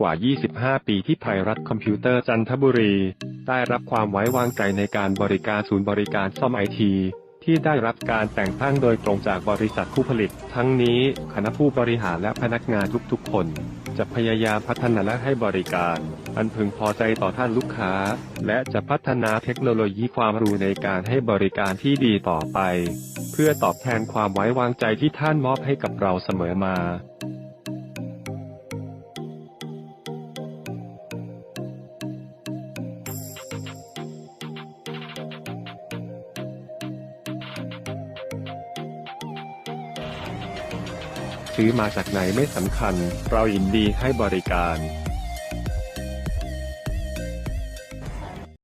กว่า 25 ปีที่ไทยรัฐคอมพิวเตอร์จันทบุรี ได้รับความไว้วางใจในการบริการศูนย์บริการซ่อมไอทีที่ได้รับการแต่งตั้งโดยตรงจากบริษัทผู้ผลิต ทั้งนี้คณะผู้บริหารและพนักงานทุกๆ คน จะพยายามพัฒนาและให้บริการ อันพึงพอใจต่อท่านลูกค้า และจะพัฒนาเทคโนโลยีความรู้ในการให้บริการที่ดีต่อไป เพื่อตอบแทนความไว้วางใจที่ท่านมอบให้กับเราเสมอมา ซื้อมาจากไหนไม่สำคัญ เรายินดีให้บริการ